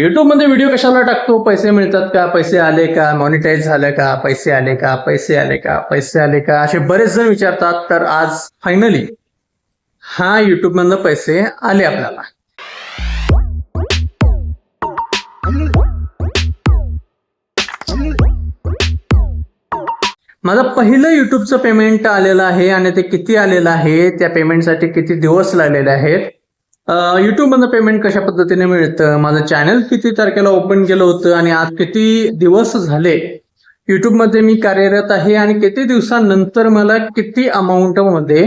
युट्यूबमध्ये video कशाला टाकतो? पैसे मिळतात का? पैसे आले का? मॉनिटाईज झालं का? पैसे आले का? पैसे आले का? पैसे आले का? असे बरेच जण विचारतात. तर आज फायनली हा युट्यूबमधनं पैसे आले आपल्याला. माझं पहिलं युट्यूबचं पेमेंट आलेलं आहे आणि ते किती आलेलं आहे? त्या पेमेंटसाठी किती दिवस लागलेले आहेत? युट्यूबमधनं पेमेंट कशा पद्धतीने मिळतं? माझं चॅनल किती तारखेला ओपन केलं होतं आणि आज किती दिवस झाले? युट्यूबमध्ये मी कार्यरत आहे आणि किती दिवसानंतर मला किती अमाऊंटमध्ये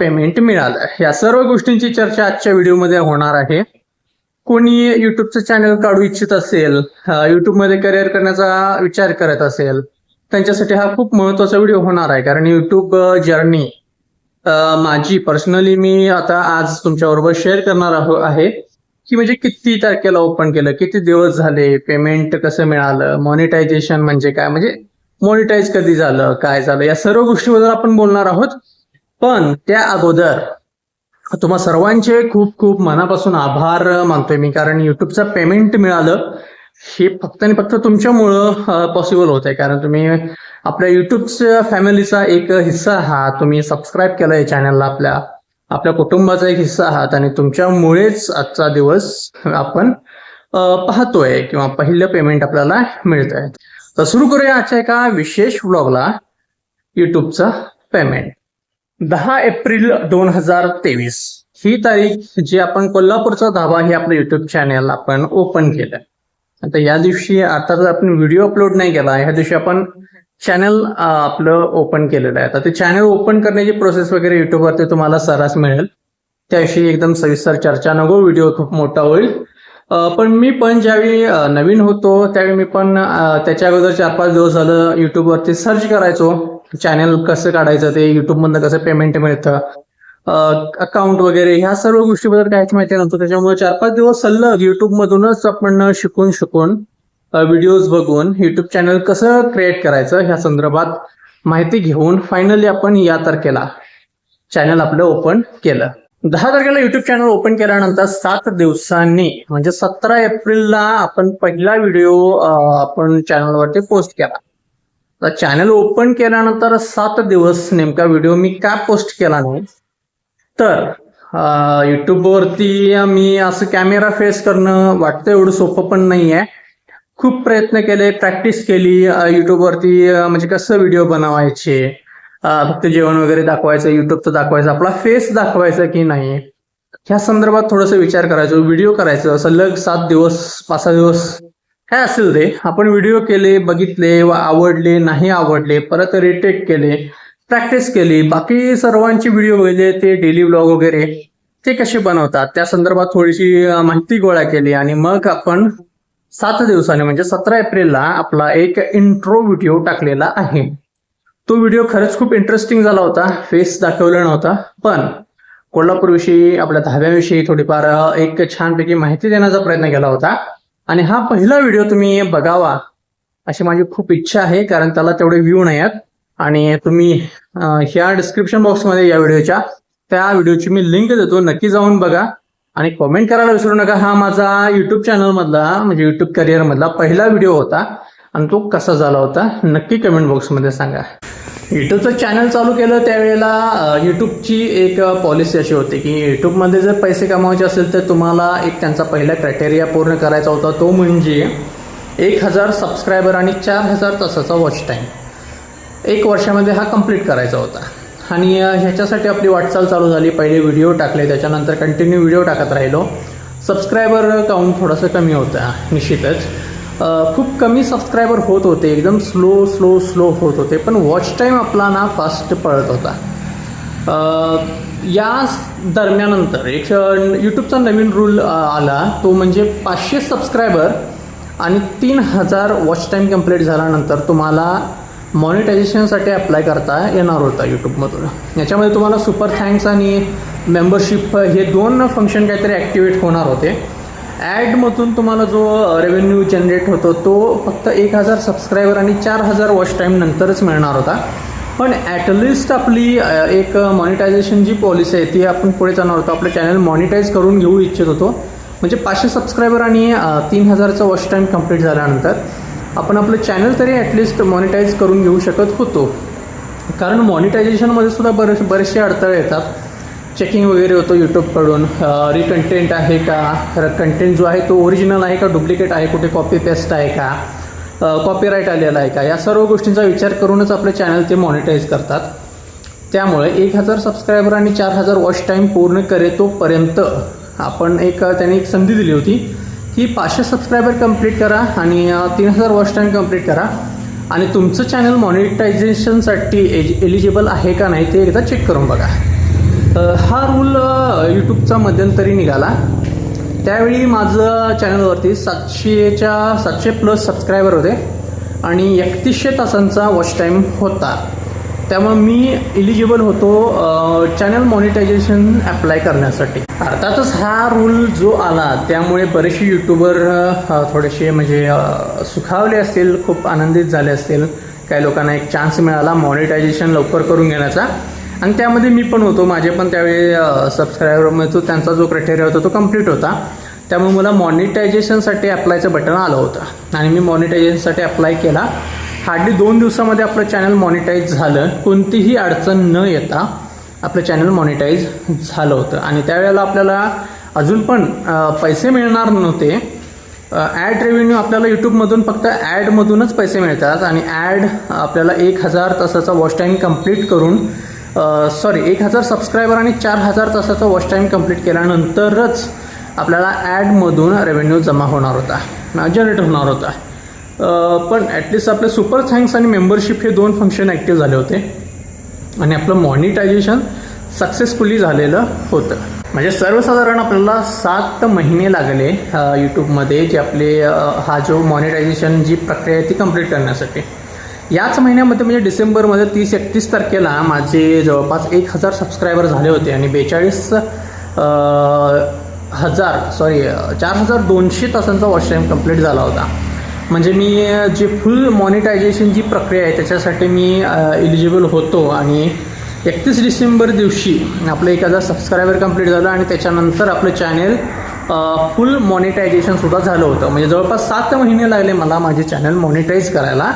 पेमेंट मिळालं? या सर्व गोष्टींची चर्चा आजच्या व्हिडिओमध्ये होणार आहे. कोणी युट्यूबचं चॅनल काढू इच्छित असेल युट्यूबमध्ये करिअर करण्याचा विचार करत असेल त्यांच्यासाठी हा खूप महत्त्वाचा व्हिडिओ होणार आहे. कारण युट्यूब जर्नी माझी पर्सनली मी आता आज तुमच्याबरोबर शेअर करणार आहो आहे की म्हणजे किती तारखेला ओपन केलं किती दिवस झाले पेमेंट कसं मिळालं मॉनिटायझेशन म्हणजे काय म्हणजे मॉनिटाईज कधी झालं काय झालं या सर्व गोष्टीबद्दल आपण बोलणार आहोत पण त्या अगोदर तुम्हा सर्वांचे खूप खूप मनापासून आभार मानतोय मी कारण युट्यूबचं पेमेंट मिळालं. हे फक्त आणि फक्त तुमच्यामुळं पॉसिबल होत आहे कारण तुम्ही आपल्या युट्यूबच्या फॅमिलीचा एक हिस्सा आहात. तुम्ही सबस्क्राईब केलंय चॅनलला आपल्या आपल्या कुटुंबाचा एक हिस्सा आहात. आणि तुमच्यामुळेच आजचा दिवस आपण पाहतोय किंवा पहिलं पेमेंट आपल्याला मिळत आहे तर सुरू करूया आजच्या एका विशेष ब्लॉगला युट्यूबचा पेमेंट दहा एप्रिल दोन हजार तेवीस. ही तारीख जी आपण कोल्हापूरचा धाबा हे आपलं युट्यूब चॅनल आपण ओपन केलं आता या दिवशी आता जर आपण व्हिडिओ अपलोड नाही केला ह्या दिवशी आपण चॅनल आपलं ओपन केलेलं आहे. आता ते चॅनल ओपन करण्याची प्रोसेस वगैरे युट्यूबवरती तुम्हाला सरास मिळेल. त्याविषयी एकदम सविस्तर चर्चा नको व्हिडिओ खूप मोठा होईल. पण मी पण ज्यावेळी नवीन होतो त्यावेळी मी पण त्याच्या अगोदर चार पाच दिवस झालं युट्यूबवरती सर्च करायचो. चॅनल कसं काढायचं ते युट्यूबमधनं कसं पेमेंट मिळतं? अकाउंट वगैरे ह्या सर्व गोष्टीबद्दल काहीच माहिती नव्हतं. त्याच्यामुळे चार पाच दिवस सलग युट्यूबमधूनच आपण शिकून शिकून व्हिडिओज बघून युट्यूब चॅनल कसं क्रिएट करायचं ह्या संदर्भात माहिती घेऊन फायनली आपण या तारखेला चॅनल आपलं ओपन केलं. दहा तारखेला युट्यूब चॅनल ओपन केल्यानंतर सात दिवसांनी म्हणजे सतरा एप्रिलला आपण पहिला व्हिडिओ आपण चॅनलवरती पोस्ट केला. तर चॅनल ओपन केल्यानंतर सात दिवस नेमका व्हिडिओ मी का पोस्ट केला नाही तर युट्यूबवरती मी असं कॅमेरा फेस करणं वाटतं एवढं सोपं पण नाही आहे खूप प्रयत्न केले प्रॅक्टिस केली युट्यूबवरती म्हणजे कसं व्हिडिओ बनवायचे फक्त जेवण वगैरे दाखवायचं युट्यूबचं दाखवायचं आपला फेस दाखवायचा की नाही? ह्या संदर्भात थोडंसं विचार करायचो व्हिडिओ करायचं सलग सात दिवस पाच सहा दिवस काय असेल ते? आपण व्हिडिओ केले बघितले व आवडले नाही आवडले परत रिटेक केले. प्रॅक्टिस केली. बाकी सर्वांची व्हिडिओ वगैरे ते डेली ब्लॉग वगैरे ते कसे बनवतात त्या संदर्भात थोडीशी माहिती गोळा केली आणि मग आपण सात दिवसाने म्हणजे सतरा एप्रिलला आपला एक इंट्रो व्हिडिओ टाकलेला आहे. तो व्हिडिओ खरंच खूप इंटरेस्टिंग झाला होता फेस दाखवला नव्हता पण कोल्हापूरविषयी आपल्या धाब्याविषयी थोडीफार एक छानपैकी माहिती देण्याचा प्रयत्न केला होता. आणि हा पहिला व्हिडिओ तुम्ही बघावा अशी माझी खूप इच्छा आहे कारण त्याला तेवढे व्ह्यू नाही आहेत आणि तुम्ही ह्या डिस्क्रिप्शन बॉक्समध्ये या व्हिडिओच्या त्या व्हिडिओची मी लिंक देतो. नक्की जाऊन बघा आणि कॉमेंट करायला विसरू नका. हा माझा युट्यूब चॅनल मधला म्हणजे युट्यूब करिअर मधला पहिला व्हिडिओ होता आणि तो कसा झाला होता नक्की कमेंट बॉक्समध्ये सांगा. युट्यूबचं चॅनल चालू केलं त्यावेळेला यूट्यूबची युट्यूबची एक पॉलिसी अशी होती की युट्यूबमध्ये जर पैसे कमावायचे असेल तर तुम्हाला एक त्यांचा पहिला क्रायटेरिया पूर्ण करायचा होता. तो म्हणजे एक हजार सबस्क्रायबर आणि चार हजार तासाचा वॉच टाईम एक वर्षामध्ये हा कंप्लीट करायचा होता. आणि ह्याच्यासाठी आपली वाटचाल चालू झाली. पहिले व्हिडिओ टाकले त्याच्यानंतर कंटिन्यू व्हिडिओ टाकत राहिलो. सबस्क्रायबर काउंट थोडासा कमी होता निश्चितच. खूप कमी सबस्क्रायबर होत होते. एकदम स्लो स्लो स्लो होत होते. पण वॉच टाईम आपला ना फास्ट पळत होता. या दरम्यानंतर एक यूट्यूबचा नवीन रूल आला. तो म्हणजे पाचशे सबस्क्रायबर आणि तीन हजार वॉच टाईम कंप्लीट झाल्यानंतर तुम्हाला मॉनिटायझेशनसाठी अप्लाय करता येणार होता यूट्यूबमधून याच्यामध्ये तुम्हाला सुपर थँक्स आणि मेंबरशिप हे दोन फंक्शन काहीतरी ॲक्टिवेट होणार होते. ॲडमधून तुम्हाला जो रेव्हेन्यू जनरेट होतो तो फक्त एक हजार सबस्क्रायबर आणि चार हजार वॉच टाईम नंतरच मिळणार होता. पण ॲटलिस्ट आपली एक मॉनिटायझेशन जी पॉलिसी आहे ती आपण पुढे जाणार होतो. आपलं चॅनल मॉनिटाईज करून घेऊ इच्छित होतो. म्हणजे पाचशे सबस्क्रायबर आणि तीन हजारचा वॉच टाईम कंप्लीट झाल्यानंतर. आपण आपलं चॅनल तरी ॲटलिस्ट मॉनिटाईज करून घेऊ शकत होतो. कारण मॉनिटायझेशनमध्ये सुद्धा बरेच बरेचसे अडथळे येतात. चेकिंग वगैरे होतं यूट्यूबकडून रिकंटेंट आहे का? कंटेंट जो आहे तो ओरिजिनल आहे का? डुप्लिकेट आहे? कुठे कॉपी पेस्ट आहे का? कॉपीराईट आलेला आहे का? या सर्व गोष्टींचा विचार करूनच आपलं चॅनल ते मॉनिटाईज करतात. त्यामुळे एक हजार सबस्क्रायबर आणि चार हजार वॉच टाईम पूर्ण करे तोपर्यंत आपण एक त्यांनी एक संधी दिली होती. की पाचशे सबस्क्रायबर कंप्लीट करा आणि तीन हजार वॉच टाईम कंप्लीट करा. आणि तुमचं चॅनल मॉनिटायझेशनसाठी एज एलिजिबल आहे का नाही ते एकदा चेक करून बघा. हा रूल यूट्यूबचा मध्यंतरी निघाला. त्यावेळी माझं चॅनलवरती सातशेच्या सातशे प्लस सबस्क्रायबर होते. आणि एकतीसशे तासांचा वॉच टाईम होता. त्यामुळे मी इलिजिबल होतो चॅनल मॉनिटायझेशन अप्लाय करण्यासाठी. अर्थातच हा रूल जो आला त्यामुळे बरेचसे यूट्यूबर थोडेसे म्हणजे सुखावले असतील खूप आनंदित झाले असतील. काही लोकांना एक चान्स मिळाला मॉनिटायझेशन लवकर करून घेण्याचा. आणि त्यामध्ये मी पण होतो माझे पण त्यावेळी सबस्क्रायबर मिळतो त्यांचा जो क्रायटेरिया होता तो कंप्लीट होता. त्यामुळे मला मॉनिटायझेशनसाठी अप्लायचं बटन आलं होतं. आणि मी मॉनिटायझेशनसाठी अप्लाय केला. हार्डली दोन दिवसामध्ये आपलं चॅनल मॉनिटाईज झालं. कोणतीही अडचण न येता आपलं चॅनल मॉनिटाईज झालं होतं. आणि त्यावेळेला आपल्याला अजून पण पैसे मिळणार नव्हते. ॲड रेव्हेन्यू आपल्याला यूट्यूबमधून फक्त ॲडमधूनच पैसे मिळतात. आणि ॲड आपल्याला एक हजार तासाचा वॉच टाईम कंप्लीट करून सॉरी एक हजार सबस्क्रायबर आणि चार हजार तासाचा वॉच टाईम कंप्लीट केल्यानंतरच आपल्याला ॲडमधून रेव्हेन्यू जमा होणार होता. जनरेट होणार होता. पण ॲटलिस्ट आपले सुपर थँक्स आणि मेंबरशिप हे दोन फंक्शन ॲक्टिव्ह झाले होते. आणि आपलं मॉनिटायझेशन सक्सेसफुली झालेलं होतं. म्हणजे सर्वसाधारण आपल्याला सात महिने लागले यूट्यूबमध्ये जे आपले हा जो मॉनिटायझेशन जी प्रक्रिया आहे ती कंप्लीट करण्यासाठी. याच महिन्यामध्ये म्हणजे डिसेंबरमध्ये तीस एकतीस तारखेला माझे जवळपास एक हजार सबस्क्रायबर झाले होते आणि बेचाळीस हजार सॉरी चार हजार दोनशे तासांचा वॉच टाईम कंप्लीट झाला होता. म्हणजे मी जी जे फुल मॉनिटायझेशन जी प्रक्रिया आहे त्याच्यासाठी मी एलिजिबल होतो. आणि एकतीस डिसेंबर दिवशी आपलं एक हजार सबस्क्रायबर कंप्लीट झालं आणि त्याच्यानंतर आपलं चॅनेल फुल मॉनिटायझेशनसुद्धा झालं होतं. म्हणजे जवळपास सात महिने लागले मला माझे चॅनल मॉनिटाईज करायला.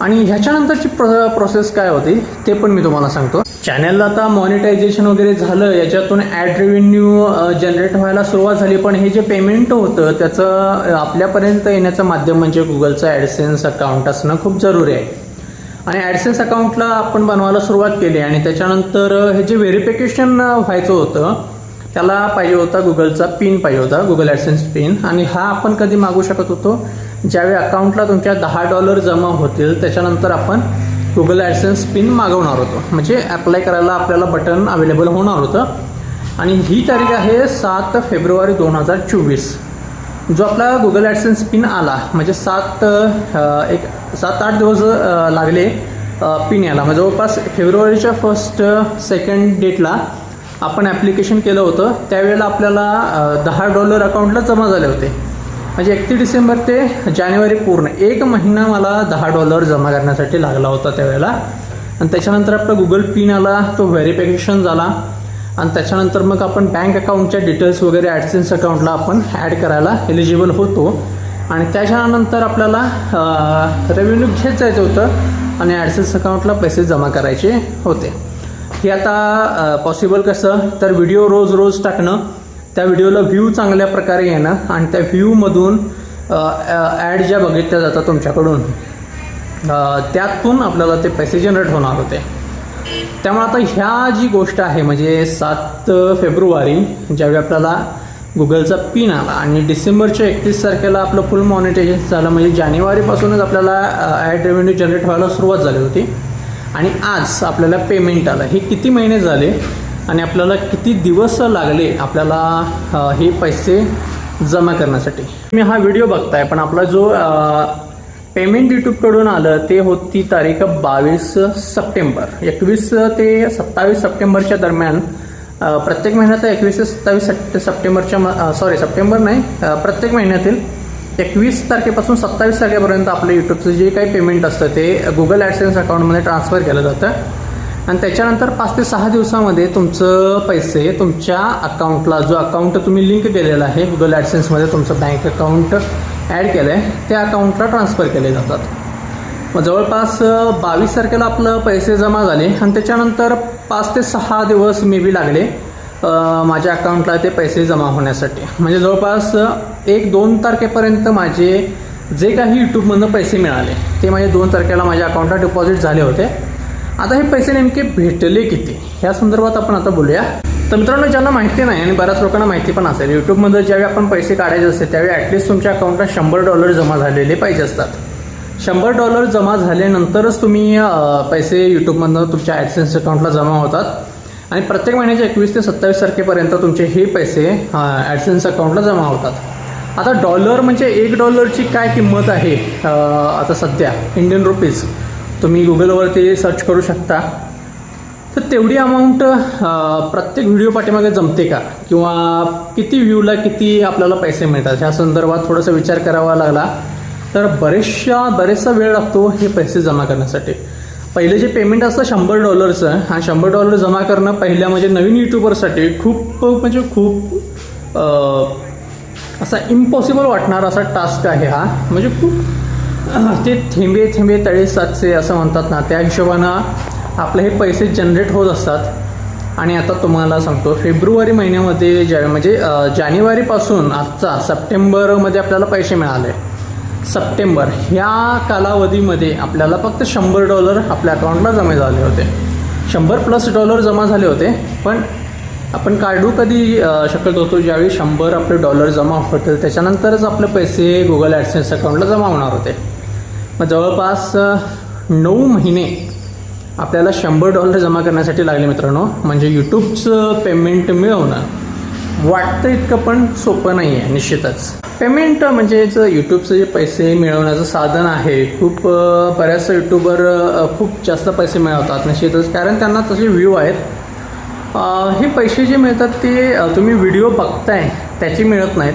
आणि ह्याच्यानंतरची प्र प्रोसेस काय होती ते पण मी तुम्हाला सांगतो. चॅनलला आता मॉनिटायझेशन वगैरे झालं याच्यातून ॲड रेव्हेन्यू जनरेट व्हायला सुरुवात झाली पण हे जे पेमेंट होतं त्याचं आपल्यापर्यंत येण्याचं माध्यम म्हणजे गुगलचं ॲडसेन्स अकाउंट असणं खूप जरुरी आहे. आणि ॲडसेन्स अकाउंटला आपण बनवायला सुरुवात केली आणि त्याच्यानंतर हे जे व्हेरिफिकेशन व्हायचं होतं त्याला पाहिजे होता गुगलचा पिन पाहिजे होता गुगल ॲडसेन्स पिन आणि हा आपण कधी मागू शकत होतो? ज्यावेळी अकाउंटला तुमच्या दहा डॉलर जमा होतील त्याच्यानंतर आपण गुगल ॲडसेन्स पिन मागवणार होतो. म्हणजे ॲप्लाय करायला आपल्याला बटन अवेलेबल होणार होतं. आणि ही तारीख आहे सात फेब्रुवारी दोन हजार चोवीस. जो आपला गुगल ॲडसेन्स पिन आला म्हणजे सात एक सात आठ दिवस लागले पिन याला म्हणजे जवळपास फेब्रुवारीच्या फर्स्ट सेकंड डेटला आपण ॲप्लिकेशन केलं होतं. त्यावेळेला आपल्याला दहा डॉलर अकाउंटला जमा झाले होते. म्हणजे एकतीस डिसेंबर ते जानेवारी पूर्ण. एक महिना मला दहा डॉलर जमा करण्यासाठी लागला होता त्यावेळेला. आणि त्याच्यानंतर आपला गुगल पिन आला तो व्हेरिफिकेशन झाला. आणि त्याच्यानंतर मग आपण बँक अकाउंटच्या डिटेल्स वगैरे ॲडसेन्स अकाउंटला आपण ॲड करायला एलिजिबल होतो. आणि त्याच्यानंतर आपल्याला रेव्हेन्यू घेत जायचं होतं आणि ॲडसेन्स अकाउंटला पैसे जमा करायचे होते. हे आता पॉसिबल कसं? तर व्हिडिओ रोज रोज टाकणं त्या व्हिडिओला व्ह्यू चांगल्या प्रकारे येणं आणि त्या व्ह्यूमधून ॲड ज्या बघितल्या जातात तुमच्याकडून त्यातून आपल्याला ते पैसे जनरेट होणार होते. त्यामुळे आता ह्या जी गोष्ट आहे म्हणजे सात फेब्रुवारी ज्यावेळी आपल्याला गुगलचा पिन आला आणि डिसेंबरच्या एकतीस तारखेला आपलं फुल मॉनिटायझेशन झालं म्हणजे जानेवारीपासूनच आपल्याला ॲड रेव्हेन्यू जनरेट व्हायला सुरुवात झाली होती. आणि आज आपल्याला पेमेंट आलं. हे किती महिने झाले? आणि आपल्याला किती दिवस लागले आपल्याला हे पैसे जमा करण्यासाठी. मी हा व्हिडिओ बघताय पण आपला जो पेमेंट यूट्यूबकडून आलं ते होती तारीख बावीस सप्टेंबर. एकवीस ते सत्तावीस सप्टेंबरच्या दरम्यान प्रत्येक महिन्यात एकवीस ते सत्तावीस सप्टे सप्टेंबरच्या सॉरी सप्टेंबर नाही प्रत्येक महिन्यातील एकवीस तारखेपासून सत्तावीस तारखेपर्यंत आपलं यूट्यूबचं जे काही पेमेंट असतं ते गुगल ॲडसेन्स अकाउंटमध्ये ट्रान्सफर केलं जातं. आणि त्याच्यानंतर पाच ते सहा दिवसामध्ये तुमचं पैसे तुमच्या अकाउंटला जो अकाउंट तुम्ही लिंक केलेला आहे गुगल ॲडसेन्समध्ये तुमचं बँक अकाउंट ॲड केलं आहे त्या अकाउंटला ट्रान्सफर केले जातात. मग जवळपास बावीस तारखेला आपलं पैसे जमा झाले आणि त्याच्यानंतर पाच ते सहा दिवस मे बी लागले माझ्या अकाउंटला ते पैसे जमा होण्यासाठी. म्हणजे जवळपास एक दोन तारखेपर्यंत माझे जे काही यूट्यूबमधनं पैसे मिळाले ते माझे दोन तारखेला माझ्या अकाउंटला डिपॉझिट झाले होते. आता हे पैसे नेमके भेटले किती? ह्या संदर्भात आपण आता बोलूया. तर मित्रांनो ज्यांना माहिती नाही आणि बऱ्याच लोकांना माहिती पण असेल यूट्यूबमध्ये ज्यावेळी आपण पैसे काढायचे असते त्यावेळी ॲटलिस्ट तुमच्या अकाउंटला शंभर डॉलर जमा झालेले पाहिजे असतात. शंभर डॉलर जमा झाल्यानंतरच तुम्ही पैसे यूट्यूबमधनं तुमच्या ॲडसेन्स अकाउंटला जमा होतात. आणि प्रत्येक महिन्याच्या एकवीस ते सत्तावीस तारखेपर्यंत तुमचे हे पैसे ॲडसेन्स अकाउंटला जमा होतात. आता डॉलर म्हणजे एक डॉलरची काय किंमत आहे आता सध्या? इंडियन रुपीज तुम्ही गुगलवरती सर्च करू शकता. तर तेवढी अमाऊंट प्रत्येक व्हिडिओ पाठीमागे जमते का? किंवा किती व्ह्यूला किती आपल्याला पैसे मिळतात? ह्या संदर्भात थोडासा विचार करावा लागला. तर बरेचशा बरेचसा वेळ लागतो हे पैसे जमा करण्यासाठी. पहिले जे पेमेंट असतं शंभर डॉलरचं हा शंभर डॉलर जमा करणं पहिल्या म्हणजे नवीन यूट्यूबरसाठी खूप म्हणजे खूप असा इम्पॉसिबल वाटणारा असा टास्क आहे हा. म्हणजे खूप ते थेंबे थेंबे तळे साचचे असं म्हणतात ना त्या हिशोबानं आपले हे पैसे जनरेट होत असतात. आणि आता तुम्हाला सांगतो फेब्रुवारी महिन्यामध्ये ज्या म्हणजे जानेवारीपासून आजचा सप्टेंबरमध्ये आपल्याला पैसे मिळाले. सप्टेंबर ह्या कालावधीमध्ये आपल्याला फक्त शंभर डॉलर आपल्या अकाउंटला जमा झाले होते. शंभर प्लस डॉलर जमा झाले होते पण आपण काढू कधी शकत होतो? ज्यावेळी शंभर आपले डॉलर जमा होतील त्याच्यानंतरच आपले पैसे गुगल ॲडसेन्स अकाउंटला जमा होणार होते. मग जवळपास नऊ महिने आपल्याला शंभर डॉलर जमा करण्यासाठी लागले मित्रांनो. म्हणजे यूट्यूबचं पेमेंट मिळवणं वाटतं इतकं पण सोपं नाही आहे निश्चितच. पेमेंट म्हणजे जर यूट्यूबचं जे पैसे मिळवण्याचं साधन आहे खूप बऱ्याच यूट्यूबर खूप जास्त पैसे मिळवतात निश्चितच. कारण त्यांना तसे व्ह्यू आहेत. हे पैसे जे मिळतात ते तुम्ही व्हिडिओ बघताय त्याचे मिळत नाहीत.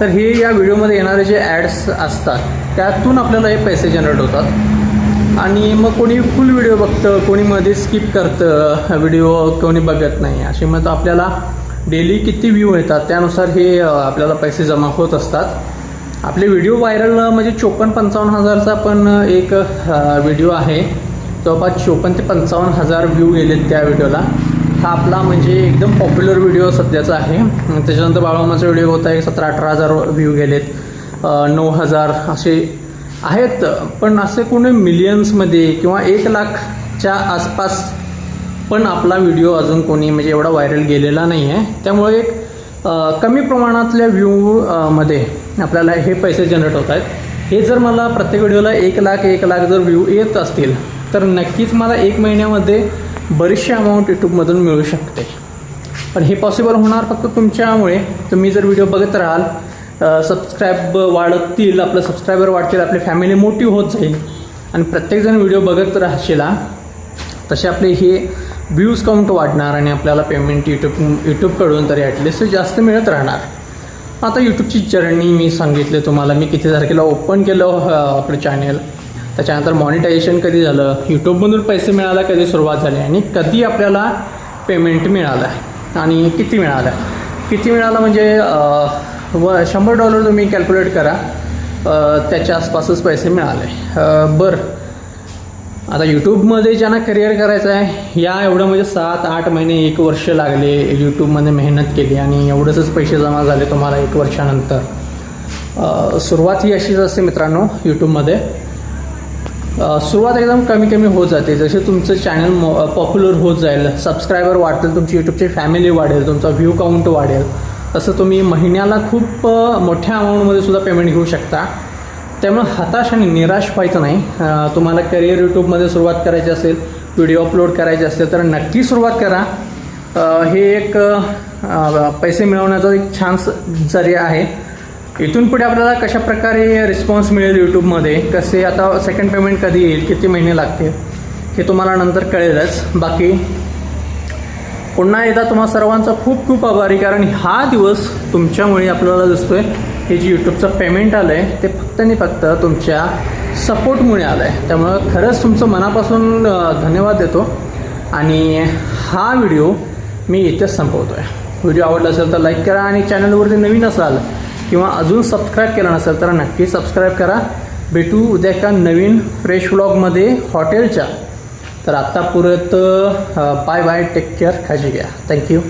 तर हे या व्हिडिओमध्ये येणारे जे ॲड्स असतात त्यातून आपल्याला हे पैसे जनरेट होतात. आणि मग कोणी फुल व्हिडिओ बघतं कोणी मध्ये स्किप करतं व्हिडिओ कोणी बघत नाही. असे मग आपल्याला डेली किती व्ह्यू येतात त्यानुसार हे आपल्याला पैसे जमा होत असतात. आपले व्हिडिओ व्हायरल म्हणजे चोपन्न पंचावन्न हजारचा पण एक व्हिडिओ आहे. जवळपास चोपन्न ते पंचावन्न हजार व्ह्यू गेलेत त्या व्हिडिओला हा आपला म्हणजे एकदम पॉप्युलर व्हिडिओ सध्याचा आहे. त्याच्यानंतर बाळमामाचा व्हिडिओ होता एक सतरा अठरा हजार व्ह्यू गेलेत. नऊ हजार असे आहेत पण असे कोणी मिलियन्समध्ये किंवा एक लाखच्या आसपास पण आपला व्हिडिओ अजून कोणी म्हणजे एवढा व्हायरल गेलेला नाही आहे. त्यामुळे एक कमी प्रमाणातल्या व्ह्यू मध्ये आपल्याला हे पैसे जनरेट होत आहेत. हे जर मला प्रत्येक व्हिडिओला एक लाख एक लाख जर व्ह्यू येत असतील तर नक्कीच मला एक महिन्यामध्ये बरीचशी अमाऊंट यूट्यूबमधून मिळू शकते. पण हे पॉसिबल होणार फक्त तुमच्यामुळे. तुम्ही जर व्हिडिओ बघत राहाल सबस्क्राईब वाढतील आपलं सबस्क्रायबर वाढतील आपली फॅमिली मोठी होत जाईल. आणि प्रत्येकजण व्हिडिओ बघत राहशिला तसे आपले हे व्ह्यूज काउंट वाढणार आणि आपल्याला पेमेंट यूट्यूब यूट्यूबकडून तरी ॲटलिस्ट जास्त मिळत राहणार. आता यूट्यूबची जर्नी मी सांगितले तुम्हाला. मी किती तारखेला ओपन केलं आपलं चॅनेल त्याच्यानंतर मॉनिटायझेशन कधी झालं? यूट्यूबमधून पैसे मिळायला कधी सुरुवात झाली? आणि कधी आपल्याला पेमेंट मिळालं? आणि किती मिळालं? किती मिळालं म्हणजे व शंभर डॉलर तुम्ही कॅल्क्युलेट करा. त्याच्या आसपासच पैसे मिळाले. बरं. आता यूट्यूबमध्ये ज्यांना करिअर करायचं आहे या एवढं म्हणजे सात आठ महिने एक वर्ष लागले यूट्यूबमध्ये मेहनत केली आणि एवढंच पैसे जमा झाले तुम्हाला एक वर्षानंतर. सुरुवात ही अशीच असते मित्रांनो यूट्यूबमध्ये सुरुवात एकदम कमी कमी होत जाते. जसे तुमचं चॅनल पॉप्युलर होत जाईल सबस्क्रायबर वाढतील तुमची यूट्यूबची फॅमिली वाढेल तुमचा व्ह्यू काउंट वाढेल. तसं तुम्ही महिन्याला खूप मोठ्या अमाऊंटमध्ये सुद्धा पेमेंट घेऊ शकता. त्यामुळे हताश आणि निराश व्हायचं नाही. तुम्हाला करिअर यूट्यूबमध्ये सुरुवात करायची असेल व्हिडिओ अपलोड करायचे असेल तर नक्की सुरुवात करा. हे एक पैसे मिळवण्याचा एक छान स- जरिया आहे. इथून पुढे आपल्याला कशा प्रकारे रिस्पॉन्स मिळेल यूट्यूबमध्ये कसे आता सेकंड पेमेंट कधी येईल किती महिने लागतील हे तुम्हाला नंतर कळेलच. बाकी पुन्हा एकदा तुम्हा सर्वांचा खूप खूप आभारी कारण हा दिवस तुमच्यामुळे आपल्याला दिसतोय. हे जे यूट्यूबचं पेमेंट आलं आहे ते फक्त आणि फक्त तुमच्या सपोर्टमुळे आलं आहे त्यामुळं खरंच तुमचं मनापासून धन्यवाद देतो. आणि हा व्हिडिओ मी इथेच संपवतो आहे व्हिडिओ आवडला असेल तर लाईक करा आणि चॅनलवरती नवीन असाल किंवा अजून सबस्क्राईब केलं नसेल तर नक्की सबस्क्राईब करा. भेटू उद्या एका नवीन फ्रेश व्लॉगमध्ये हॉटेलच्या तर आत्तापुरत बाय बाय टेक केअर काळजी घ्या. Thank you